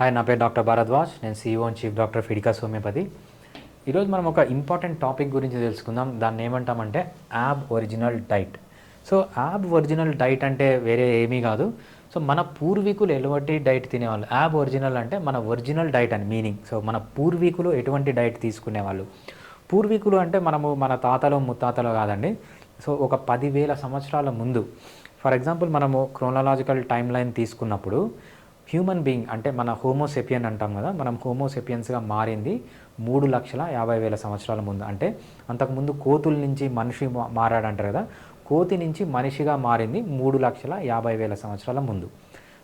Hi నా పేరు doctor Bharadwaj. నేను సీఈఓ అండ్ చీఫ్ డాక్టర్ ఫిడికాస్ హోమియోపతి ఈరోజు మనం ఒక ఇంపార్టెంట్ టాపిక్ గురించి తెలుసుకుందాం. దాన్ని ఏమంటామంటే aboriginal diet so aboriginal diet అంటే వేరే ఏమీ కాదు. సో మన పూర్వీకులు ఎటువంటి డైట్ తినేవాళ్ళు? యాబ్ ఒరిజినల్ అంటే మన ఒరిజినల్ డైట్ అని మీనింగ్ సో మన పూర్వీకులు ఎటువంటి డైట్ తీసుకునేవాళ్ళు? పూర్వీకులు అంటే మనము మన తాతలో ముత్తాతలో కాదండి. సో ఒక పదివేల సంవత్సరాల ముందు. ఫర్ ఎగ్జాంపుల్ మనము క్రోనలాజికల్ టైం లైన్ తీసుకున్నప్పుడు హ్యూమన్ బీయింగ్ అంటే మన హోమోసెపియన్ అంటాం కదా మనం హోమోసెపియన్స్గా మారింది మూడు లక్షల యాభై వేల సంవత్సరాల ముందు. అంటే అంతకుముందు కోతుల నుంచి మనిషి మా- మారాడంటారు కదా కోతి నుంచి మనిషిగా మారింది మూడు లక్షల యాభై వేల సంవత్సరాల ముందు.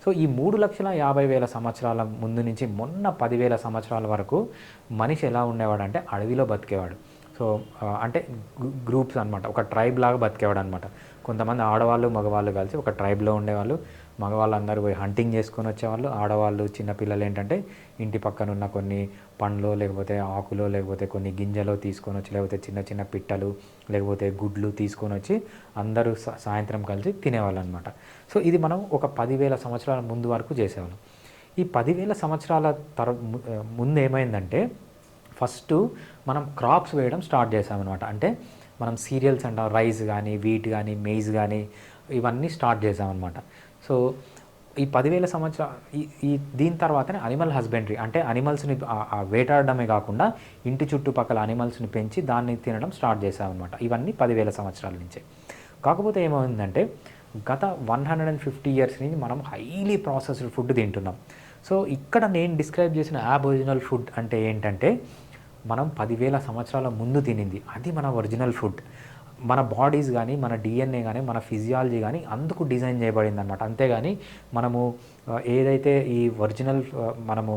సో ఈ మూడు లక్షల యాభై వేల సంవత్సరాల ముందు నుంచి మొన్న పదివేల సంవత్సరాల వరకు మనిషి ఎలా ఉండేవాడు అంటే అడవిలో బతికేవాడు. సో అంటే గ్రూప్స్ అనమాట ఒక ట్రైబ్ లాగా బతికేవాడు అనమాట కొంతమంది ఆడవాళ్ళు మగవాళ్ళు కలిసి ఒక ట్రైబ్లో ఉండేవాళ్ళు. మగవాళ్ళు అందరూ పోయి హంటింగ్ చేసుకొని వచ్చేవాళ్ళు. ఆడవాళ్ళు చిన్నపిల్లలు ఏంటంటే ఇంటి పక్కన ఉన్న కొన్ని పండ్లు లేకపోతే ఆకులో లేకపోతే కొన్ని గింజలు తీసుకొని వచ్చి లేకపోతే చిన్న చిన్న పిట్టలు లేకపోతే గుడ్లు తీసుకొని వచ్చి అందరూ సాయంత్రం కలిసి తినేవాళ్ళు అనమాట సో ఇది మనం ఒక పదివేల సంవత్సరాల ముందు వరకు చేసేవాళ్ళం. ఈ పదివేల సంవత్సరాల తర ముందు ఏమైందంటే ఫస్ట్ మనం క్రాప్స్ వేయడం స్టార్ట్ చేసామన్నమాట అంటే మనం సీరియల్స్ అంటాం రైస్ కానీ వీట్ కానీ మెయిజ్ కానీ ఇవన్నీ స్టార్ట్ చేసామన్నమాట. సో ఈ పదివేల సంవత్సరాలు ఈ దీని తర్వాతనే అనిమల్ హస్బెండరీ అంటే అనిమల్స్ని వేటాడడమే కాకుండా ఇంటి చుట్టుపక్కల అనిమల్స్ని పెంచి దాన్ని తినడం స్టార్ట్ చేసామన్నమాట ఇవన్నీ పదివేల సంవత్సరాల నుంచే. కాకపోతే ఏమైందంటే గత one hundred and fifty years నుంచి మనం హైలీ ప్రాసెస్డ్ ఫుడ్ తింటున్నాం. సో ఇక్కడ నేను డిస్క్రైబ్ చేసిన యాబ్ ఒరిజినల్ ఫుడ్ అంటే ఏంటంటే మనం పదివేల సంవత్సరాల ముందు తినింది. అది మన ఒరిజినల్ ఫుడ్. మన బాడీస్ కానీ మన డిఎన్ఏ కానీ మన ఫిజియాలజీ కానీ అందుకు డిజైన్ చేయబడింది అనమాట అంతేగాని మనము ఏదైతే ఈ ఒరిజినల్ మనము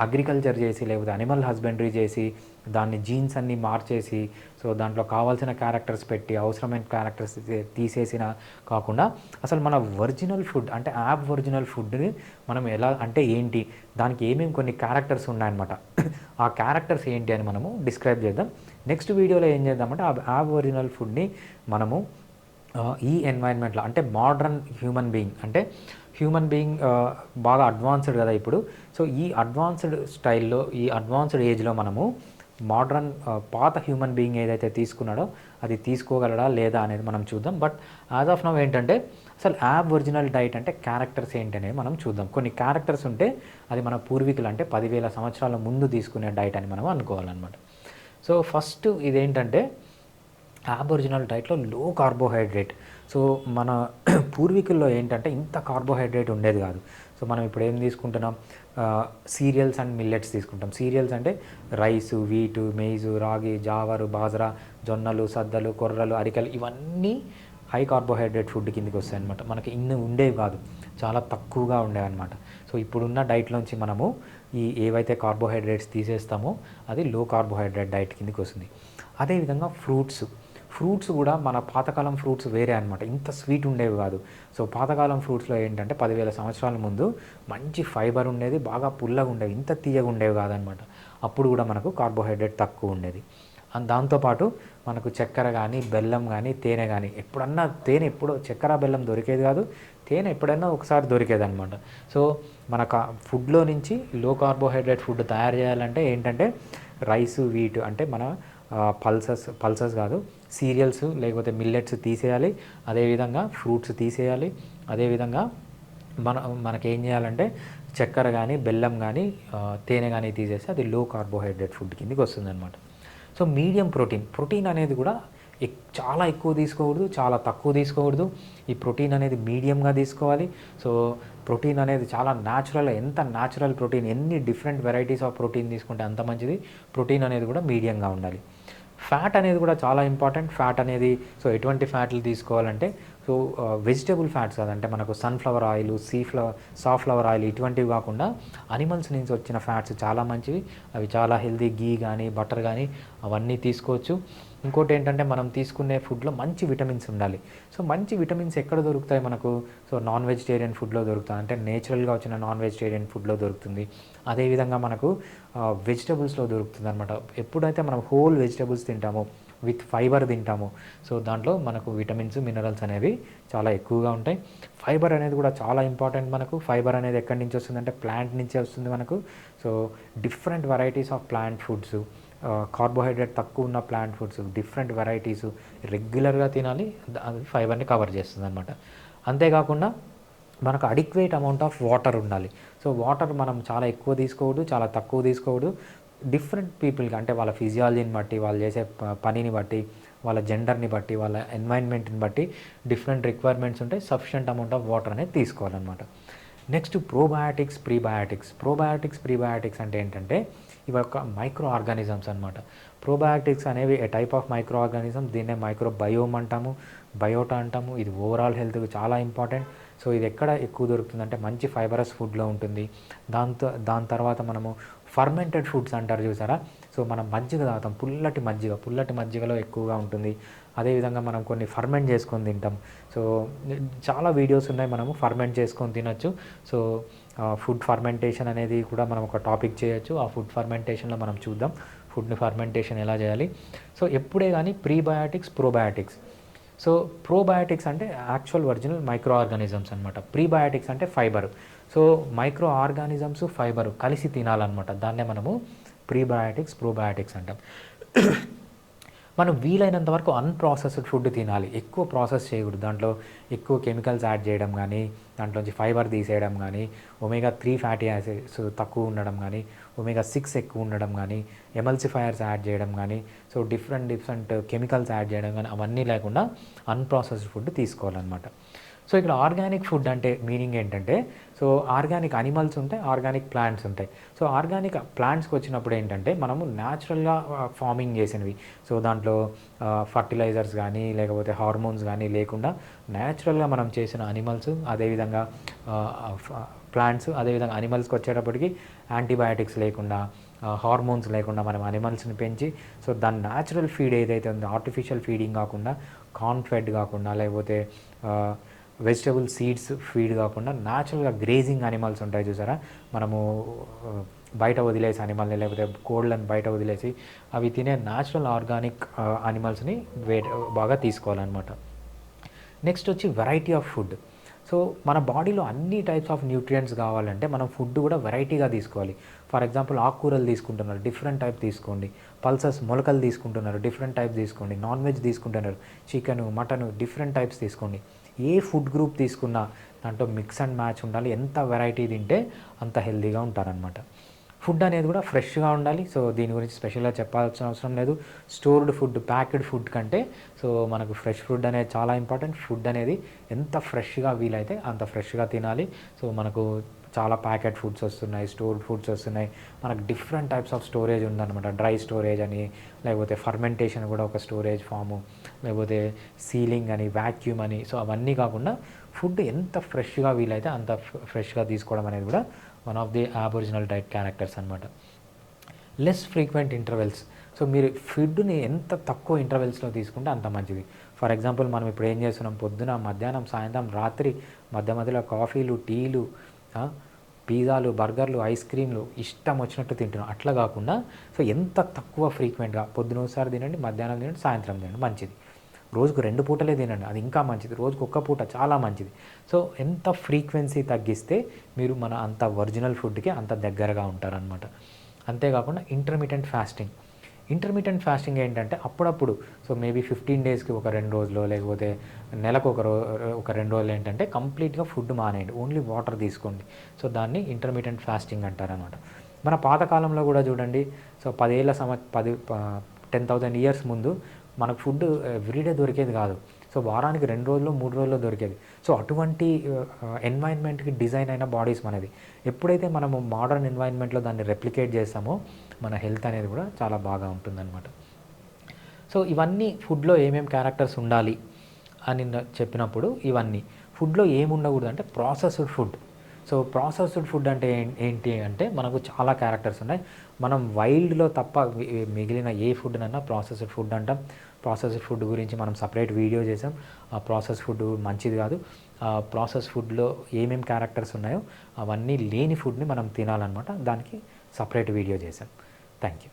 అగ్రికల్చర్ చేసి లేకపోతే అనిమల్ హస్బెండరీ చేసి దాన్ని జీన్స్ అన్ని మార్చేసి సో దాంట్లో కావాల్సిన క్యారెక్టర్స్ పెట్టి అవసరమైన క్యారెక్టర్స్ తీసేసిన కాకుండా అసలు మన ఒరిజినల్ ఫుడ్ అంటే యాప్ ఒరిజినల్ ఫుడ్ని మనం ఎలా అంటే ఏంటి? దానికి ఏమేమి కొన్ని క్యారెక్టర్స్ ఉన్నాయన్నమాట. ఆ క్యారెక్టర్స్ ఏంటి అని మనము డిస్క్రైబ్ చేద్దాం. నెక్స్ట్ వీడియోలో ఏం చేద్దామంటే ఆ యాప్ ఒరిజినల్ ఫుడ్ని మనము ఈ ఎన్వైర్న్మెంట్లో అంటే మోడర్న్ హ్యూమన్ బీయింగ్ అంటే హ్యూమన్ బీయింగ్ బాగా అడ్వాన్స్డ్ కదా ఇప్పుడు. సో ఈ అడ్వాన్స్డ్ స్టైల్లో ఈ అడ్వాన్స్డ్ ఏజ్లో మనము మోడ్రన్ uh, పాత హ్యూమన్ బీయింగ్ ఏదైతే తీసుకున్నాడో అది తీసుకోగలడా లేదా అనేది మనం చూద్దాం. బట్ యాజ్ ఆఫ్ నవ్ ఏంటంటే అసలు యాబ్ ఒరిజినల్ డైట్ అంటే క్యారెక్టర్స్ ఏంటి అనేది మనం చూద్దాం. కొన్ని క్యారెక్టర్స్ ఉంటే అది మన పూర్వీకులు అంటే పదివేల సంవత్సరాల ముందు తీసుకునే డైట్ అని మనం అనుకోవాలన్నమాట. సో ఫస్ట్ ఇదేంటంటే ఆబొరిజినల్ డైట్లో లో కార్బోహైడ్రేట్ సో మన పూర్వీకుల్లో ఏంటంటే ఇంత కార్బోహైడ్రేట్ ఉండేది కాదు. సో మనం ఇప్పుడు ఏం తీసుకుంటున్నాం? సీరియల్స్ అండ్ మిల్లెట్స్ తీసుకుంటాం. సీరియల్స్ అంటే రైస్ వీటు మెయిజు రాగి జావరు బాజరా జొన్నలు సద్దలు కొర్రలు అరికలు ఇవన్నీ హై కార్బోహైడ్రేట్ ఫుడ్ కిందకి వస్తాయి అనమాట మనకి ఇన్ని ఉండేవి కాదు. చాలా తక్కువగా ఉండేవన్నమాట. సో ఇప్పుడున్న డైట్లోంచి మనము ఈ ఏవైతే కార్బోహైడ్రేట్స్ తీసేస్తామో అది లో కార్బోహైడ్రేట్ డైట్ కిందకి వస్తుంది. అదేవిధంగా ఫ్రూట్స్ ఫ్రూట్స్ కూడా మన పాతకాలం ఫ్రూట్స్ వేరే అనమాట ఇంత స్వీట్ ఉండేవి కాదు. సో పాతకాలం ఫ్రూట్స్లో ఏంటంటే పదివేల సంవత్సరాల ముందు మంచి ఫైబర్ ఉండేది బాగా పుల్లగా ఉండేవి ఇంత తీయగా ఉండేవి కాదనమాట అప్పుడు కూడా మనకు కార్బోహైడ్రేట్ తక్కువ ఉండేది. దాంతోపాటు మనకు చక్కెర కానీ బెల్లం కానీ తేనె కానీ ఎప్పుడన్నా తేనె ఎప్పుడో చక్కెర బెల్లం దొరికేది కాదు తేనె ఎప్పుడైనా ఒకసారి దొరికేది అనమాట సో మన కా ఫుడ్లో నుంచి లో కార్బోహైడ్రేట్ ఫుడ్ తయారు చేయాలంటే ఏంటంటే రైసు వీట్ అంటే మన పల్సస్ పల్సస్ కాదు సీరియల్స్ లేకపోతే మిల్లెట్స్ తీసేయాలి. అదేవిధంగా ఫ్రూట్స్ తీసేయాలి. అదేవిధంగా మన మనకేం చేయాలంటే చక్కెర కానీ బెల్లం కానీ తేనె కానీ తీసేసి అది లో కార్బోహైడ్రేట్ ఫుడ్ కిందకి వస్తుందన్నమాట. సో మీడియం ప్రోటీన్ ప్రోటీన్ అనేది కూడా ఎక్- చాలా ఎక్కువ తీసుకోకూడదు చాలా తక్కువ తీసుకోకూడదు. ఈ ప్రోటీన్ అనేది మీడియంగా తీసుకోవాలి. సో ప్రోటీన్ అనేది చాలా న్యాచురల్ ఎంత న్యాచురల్ ప్రోటీన్ ఎన్ని డిఫరెంట్ వెరైటీస్ ఆఫ్ ప్రోటీన్ తీసుకుంటే అంత మంచిది. ప్రోటీన్ అనేది కూడా మీడియంగా ఉండాలి. ఫ్యాట్ అనేది కూడా చాలా ఇంపార్టెంట్ ఫ్యాట్ అనేది సో ఎటువంటి ఫ్యాట్లు తీసుకోవాలంటే సో వెజిటబుల్ ఫ్యాట్స్ కాదంటే మనకు sunflower oil sea flower safflower oil ఇటువంటివి కాకుండా అనిమల్స్ నుంచి వచ్చిన ఫ్యాట్స్ చాలా మంచివి. అవి చాలా హెల్తీ గీ కానీ బటర్ కానీ అవన్నీ తీసుకోవచ్చు. ఇంకోటి ఏంటంటే మనం తీసుకునే ఫుడ్లో మంచి విటమిన్స్ ఉండాలి. సో మంచి విటమిన్స్ ఎక్కడ దొరుకుతాయి మనకు? సో నాన్ వెజిటేరియన్ ఫుడ్లో దొరుకుతాయి. అంటే నేచురల్గా వచ్చిన నాన్ వెజిటేరియన్ ఫుడ్లో దొరుకుతుంది. అదేవిధంగా మనకు వెజిటబుల్స్లో దొరుకుతుంది అనమాట ఎప్పుడైతే మనం హోల్ వెజిటబుల్స్ తింటామో విత్ ఫైబర్ తింటాము. సో దాంట్లో మనకు విటమిన్స్ మినరల్స్ అనేవి చాలా ఎక్కువగా ఉంటాయి. ఫైబర్ అనేది కూడా చాలా ఇంపార్టెంట్ మనకు. ఫైబర్ అనేది ఎక్కడి నుంచి వస్తుందంటే ప్లాంట్ నుంచే వస్తుంది మనకు. So different varieties of plant foods carbohydrate తక్కువ ఉన్న ప్లాంట్ ఫుడ్స్ డిఫరెంట్ వెరైటీస్ రెగ్యులర్గా తినాలి. అది ఫైబర్ని కవర్ చేస్తుంది అనమాట అంతేకాకుండా మనకు అడిక్వేట్ అమౌంట్ ఆఫ్ వాటర్ ఉండాలి. సో వాటర్ మనం చాలా ఎక్కువ తీసుకోవద్దు చాలా తక్కువ తీసుకోవద్దు డిఫరెంట్ పీపుల్కి అంటే వాళ్ళ ఫిజియాలజీని బట్టి వాళ్ళు చేసే పనిని బట్టి వాళ్ళ జెండర్ని బట్టి వాళ్ళ ఎన్వైర్న్మెంట్ని బట్టి డిఫరెంట్ రిక్వైర్మెంట్స్ ఉంటాయి సఫిషియంట్ అమౌంట్ ఆఫ్ వాటర్ అనేది తీసుకోవాలన్నమాట. Next probiotics prebiotics probiotics prebiotics అంటే ఏంటంటే ఇవి ఒక మైక్రో ఆర్గానిజమ్స్ అనమాట ప్రోబయాటిక్స్ అనేవి a type of micro organism దీన్నే మైక్రో బయోమ్ అంటాము బయోటా అంటాము. ఇది ఓవరాల్ హెల్త్కి చాలా ఇంపార్టెంట్ సో ఇది ఎక్కడ ఎక్కువ దొరుకుతుందంటే మంచి ఫైబరస్ ఫుడ్లో ఉంటుంది. దాంతో దాని తర్వాత మనము ఫర్మెంటెడ్ ఫుడ్స్ అంటారు చూసారా? సో మనం మజ్జిగ తాగుతాం. పుల్లటి మజ్జిగ పుల్లటి మజ్జిగలో ఎక్కువగా ఉంటుంది. అదేవిధంగా మనం కొన్ని ఫర్మెంట్ చేసుకొని తింటాం. సో చాలా వీడియోస్ ఉన్నాయి మనము ఫర్మెంట్ చేసుకొని తినొచ్చు. సో ఫుడ్ ఫర్మెంటేషన్ అనేది కూడా మనం ఒక టాపిక్ చేయొచ్చు. ఆ ఫుడ్ ఫర్మెంటేషన్లో మనం చూద్దాం. ఫుడ్ని ఫర్మెంటేషన్ ఎలా చేయాలి? సో ఎప్పుడే కానీ ప్రీబయాటిక్స్ ప్రోబయాటిక్స్. సో ప్రోబయాటిక్స్ అంటే యాక్చువల్ ఒరిజినల్ మైక్రో ఆర్గానిజమ్స్ అనమాట ప్రీబయాటిక్స్ అంటే fibre so micro organisms fibre కలిసి తినాలన్నమాట. దాన్నే మనము ప్రీబయాటిక్స్ ప్రోబయాటిక్స్ అంటాం. మనం వీలైనంత వరకు అన్ప్రాసెస్డ్ ఫుడ్ తినాలి. ఎక్కువ ప్రాసెస్ చేయకూడదు. దాంట్లో ఎక్కువ కెమికల్స్ యాడ్ చేయడం కానీ దాంట్లోంచి ఫైబర్ తీసేయడం కానీ ఒమేగా త్రీ ఫ్యాటీ యాసిడ్స్ తక్కువ ఉండడం కానీ ఒమేగా సిక్స్ ఎక్కువ ఉండడం కానీ ఎమల్సిఫైయర్స్ యాడ్ చేయడం కానీ so different different chemicals add చేయడం కానీ అవన్నీ లేకుండా అన్ప్రాసెస్డ్ ఫుడ్ తీసుకోవాలన్నమాట. సో ఇక్కడ ఆర్గానిక్ ఫుడ్ అంటే మీనింగ్ ఏంటంటే సో ఆర్గానిక్ అనిమల్స్ ఉంటాయి ఆర్గానిక్ ప్లాంట్స్ ఉంటాయి. సో ఆర్గానిక్ ప్లాంట్స్కి వచ్చినప్పుడు ఏంటంటే మనము న్యాచురల్గా ఫార్మింగ్ చేసినవి. సో దాంట్లో ఫర్టిలైజర్స్ కానీ లేకపోతే హార్మోన్స్ కానీ లేకుండా న్యాచురల్గా మనం చేసిన అనిమల్స్ అదేవిధంగా ప్లాంట్స్ అదేవిధంగా అనిమల్స్కి వచ్చేటప్పటికి యాంటీబయాటిక్స్ లేకుండా హార్మోన్స్ లేకుండా మనం అనిమల్స్ని పెంచి సో దాని న్యాచురల్ ఫీడ్ ఏదైతే ఉందో ఆర్టిఫిషియల్ ఫీడింగ్ కాకుండా కాన్ఫెడ్ కాకుండా లేకపోతే వెజిటబుల్ సీడ్స్ ఫీడ్ కాకుండా న్యాచురల్గా గ్రేజింగ్ అనిమల్స్ ఉంటాయి చూసారా? మనము బయట వదిలేసి అనిమల్ని లేకపోతే కోళ్ళని బయట వదిలేసి అవి తినే న్యాచురల్ ఆర్గానిక్ అనిమల్స్ని వే బాగా తీసుకోవాలన్నమాట. నెక్స్ట్ వచ్చి వెరైటీ ఆఫ్ ఫుడ్ సో మన బాడీలో అన్ని టైప్స్ ఆఫ్ న్యూట్రియంట్స్ కావాలంటే మనం ఫుడ్ కూడా వెరైటీగా తీసుకోవాలి. ఫర్ ఎగ్జాంపుల్ ఆకుకూరలు తీసుకుంటున్నారు డిఫరెంట్ టైప్ తీసుకోండి. పల్సస్ మొలకలు తీసుకుంటున్నారు డిఫరెంట్ టైప్ తీసుకోండి. నాన్ వెజ్ తీసుకుంటున్నారు చికెన్ మటను డిఫరెంట్ టైప్స్ తీసుకోండి. ఏ ఫుడ్ గ్రూప్ తీసుకున్నా దాంట్లో మిక్స్ అండ్ మ్యాచ్ ఉండాలి. ఎంత వెరైటీ తింటే అంత హెల్తీగా ఉంటారనమాట ఫుడ్ అనేది కూడా ఫ్రెష్గా ఉండాలి. సో దీని గురించి స్పెషల్గా చెప్పాల్సిన అవసరం లేదు. స్టోర్డ్ ఫుడ్ ప్యాక్డ్ ఫుడ్ కంటే సో మనకు ఫ్రెష్ ఫుడ్ అనేది చాలా ఇంపార్టెంట్. ఫుడ్ అనేది ఎంత ఫ్రెష్గా వీలైతే అంత ఫ్రెష్గా తినాలి. సో మనకు చాలా ప్యాకెట్ ఫుడ్స్ వస్తున్నాయి స్టోర్డ్ ఫుడ్స్ వస్తున్నాయి. మనకు డిఫరెంట్ టైప్స్ ఆఫ్ స్టోరేజ్ ఉందన్నమాట. డ్రై స్టోరేజ్ అని లేకపోతే ఫర్మెంటేషన్ కూడా ఒక స్టోరేజ్ ఫాము లేకపోతే సీలింగ్ అని వ్యాక్యూమ్ అని. సో అవన్నీ కాకుండా ఫుడ్ ఎంత ఫ్రెష్గా వీలైతే అంత ఫ్రెష్గా తీసుకోవడం అనేది కూడా one of the aboriginal diet characters అనమాట లెస్ ఫ్రీక్వెంట్ ఇంటర్వెల్స్ సో మీరు ఫుడ్ని ఎంత తక్కువ ఇంటర్వెల్స్లో తీసుకుంటే అంత మంచిది. ఫర్ ఎగ్జాంపుల్ మనం ఇప్పుడు ఏం చేస్తున్నాం? పొద్దున మధ్యాహ్నం సాయంత్రం రాత్రి మధ్య మధ్యలో కాఫీలు టీలు పిజ్జాలు బర్గర్లు ఐస్ క్రీమ్లు ఇష్టం వచ్చినట్టు తింటున్నాం. అట్లా కాకుండా సో ఎంత తక్కువ ఫ్రీక్వెంట్గా పొద్దున ఒకసారి తినండి మధ్యాహ్నం తినండి సాయంత్రం తినండి మంచిది. రోజుకు రెండు పూటలే తినండి. అది ఇంకా మంచిది. రోజుకు ఒక్క పూట చాలా మంచిది. సో ఎంత ఫ్రీక్వెన్సీ తగ్గిస్తే మీరు మన అంత ఒరిజినల్ ఫుడ్కి అంత దగ్గరగా ఉంటారనమాట అంతేకాకుండా ఇంటర్మీడియంట్ ఫాస్టింగ్. ఇంటర్మీడియంట్ ఫాస్టింగ్ ఏంటంటే అప్పుడప్పుడు సో మేబీ ఫిఫ్టీన్ డేస్కి ఒక రెండు రోజులు లేకపోతే నెలకు ఒక రో ఒక రెండు రోజులు ఏంటంటే కంప్లీట్గా ఫుడ్ మానేయండి. ఓన్లీ వాటర్ తీసుకోండి. సో దాన్ని ఇంటర్మీడియంట్ ఫాస్టింగ్ అంటారనమాట మన పాతకాలంలో కూడా చూడండి సో పదేళ్ళ సమ పది టెన్ థౌజండ్ ఇయర్స్ ముందు మనకు ఫుడ్ ఎవ్రీడే uh, దొరికేది కాదు. సో వారానికి రెండు రోజులు మూడు రోజుల్లో దొరికేది. సో అటువంటి uh, uh, ఎన్వైర్న్మెంట్కి డిజైన్ అయిన బాడీస్ మనది. ఎప్పుడైతే మనము మోడర్న్ ఎన్వైర్న్మెంట్లో దాన్ని రెప్లికేట్ చేస్తామో మన హెల్త్ అనేది కూడా చాలా బాగా ఉంటుందన్నమాట. సో ఇవన్నీ ఫుడ్లో ఏమేమి క్యారెక్టర్స్ ఉండాలి అని చెప్పినప్పుడు ఇవన్నీ. ఫుడ్లో ఏమి ఉండకూడదు అంటే processed food so processed food అంటే ఏం- ఏంటి అంటే మనకు చాలా క్యారెక్టర్స్ ఉన్నాయి. మనం వైల్డ్లో తప్ప మిగిలిన ఏ ఫుడ్నైనా ప్రాసెస్డ్ ఫుడ్ అంటాం. ప్రాసెస్డ్ ఫుడ్ గురించి మనం సపరేట్ వీడియో చేసాం. ఆ ప్రాసెస్ ఫుడ్ మంచిది కాదు. ఆ ప్రాసెస్ ఫుడ్లో ఏమేమి క్యారెక్టర్స్ ఉన్నాయో అవన్నీ లేని ఫుడ్ని మనం తినాలన్నమాట. దానికి సపరేట్ వీడియో చేసాం. Thank you